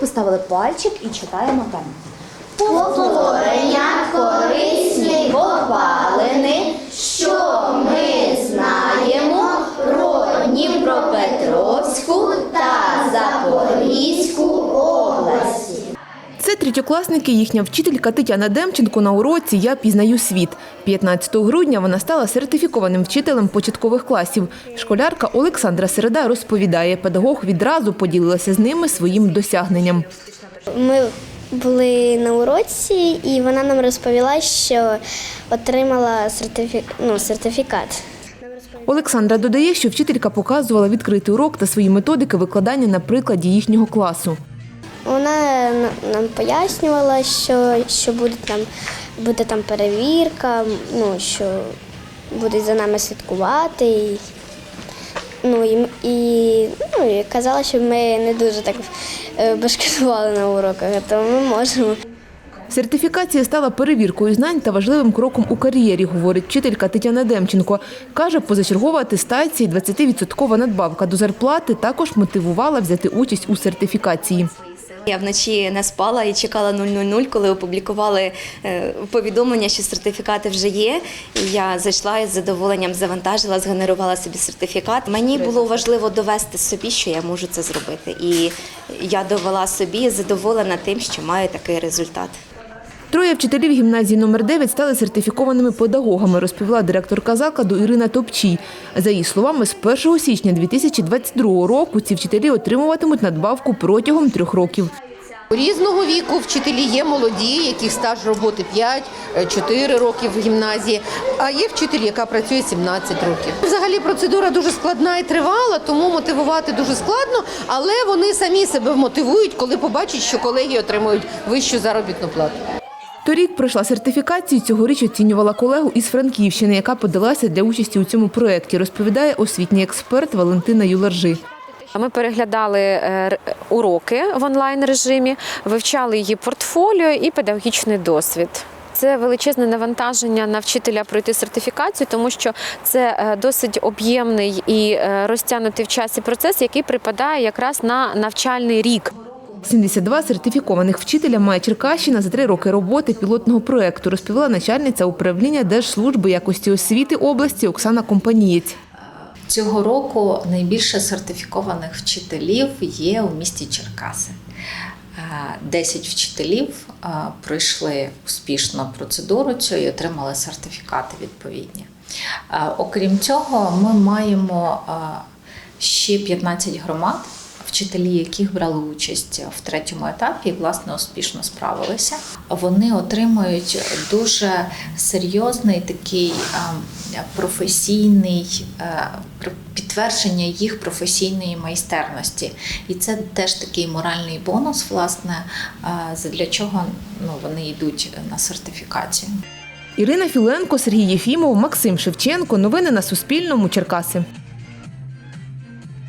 Поставили пальчик і читаємо там. Повторення корисні копалини, третьокласники, їхня вчителька Тетяна Демченко на уроці Я пізнаю світ. 15 грудня вона стала сертифікованим вчителем початкових класів. Школярка Олександра Середа розповідає, педагог відразу поділилася з ними своїм досягненням. Ми були на уроці, і вона нам розповіла, що отримала сертифі... ну, сертифікат. Олександра додає, що вчителька показувала відкритий урок та свої методики викладання на прикладі їхнього класу. Вона нам пояснювала, що, що буде там, буде там перевірка, ну, що будуть за нами слідкувати. І, ну, і, і, ну, і казала, що ми не дуже так е, башкетували на уроках, то ми можемо. Сертифікація стала перевіркою знань та важливим кроком у кар'єрі, говорить вчителька Тетяна Демченко. Каже, позачергова атестація і 20% надбавка до зарплати також мотивувала взяти участь у сертифікації. Я вночі не спала і чекала 000, коли опублікували е, повідомлення, що сертифікати вже є. І я зайшла і з задоволенням завантажила, згенерувала собі сертифікат. Мені було важливо довести собі, що я можу це зробити. І я довела собі задоволена тим, що маю такий результат. Троє вчителів гімназії номер 9 стали сертифікованими педагогами, розповіла директорка закладу Ірина Топчій. За її словами, з 1 січня 2022 року ці вчителі отримуватимуть надбавку протягом трьох років. Різного віку вчителі є молоді, яких стаж роботи 5-4 роки в гімназії, а є вчитель, яка працює 17 років. Взагалі процедура дуже складна і тривала, тому мотивувати дуже складно, але вони самі себе мотивують, коли побачать, що колеги отримують вищу заробітну плату. Торік пройшла сертифікацію, цьогоріч оцінювала колегу із Франківщини, яка подалася для участі у цьому проєкті, розповідає освітній експерт Валентина Юларжи. Ми переглядали е, уроки в онлайн режимі, вивчали її портфоліо і педагогічний досвід. Це величезне навантаження на вчителя пройти сертифікацію, тому що це е, досить об'ємний і е, розтягнутий в часі процес, який припадає якраз на навчальний рік. 72 сертифікованих вчителя має Черкащина за три роки роботи пілотного проєкту, розповіла начальниця управління Держслужби якості освіти області Оксана Компанієць. Цього року найбільше сертифікованих вчителів є у місті Черкаси. Е, 10 вчителів е, пройшли успішно процедуру цю і отримали сертифікати відповідні. Е, Окрім цього, ми маємо е, ще 15 громад, вчителі яких брали участь в третьому етапі і власне успішно справилися. Вони отримують дуже серйозний такий професійний підтвердження їх професійної майстерності. І це теж такий моральний бонус, власне, для чого ну, вони йдуть на сертифікацію. Ірина Філенко, Сергій Єфімов, Максим Шевченко. Новини на Суспільному. Черкаси.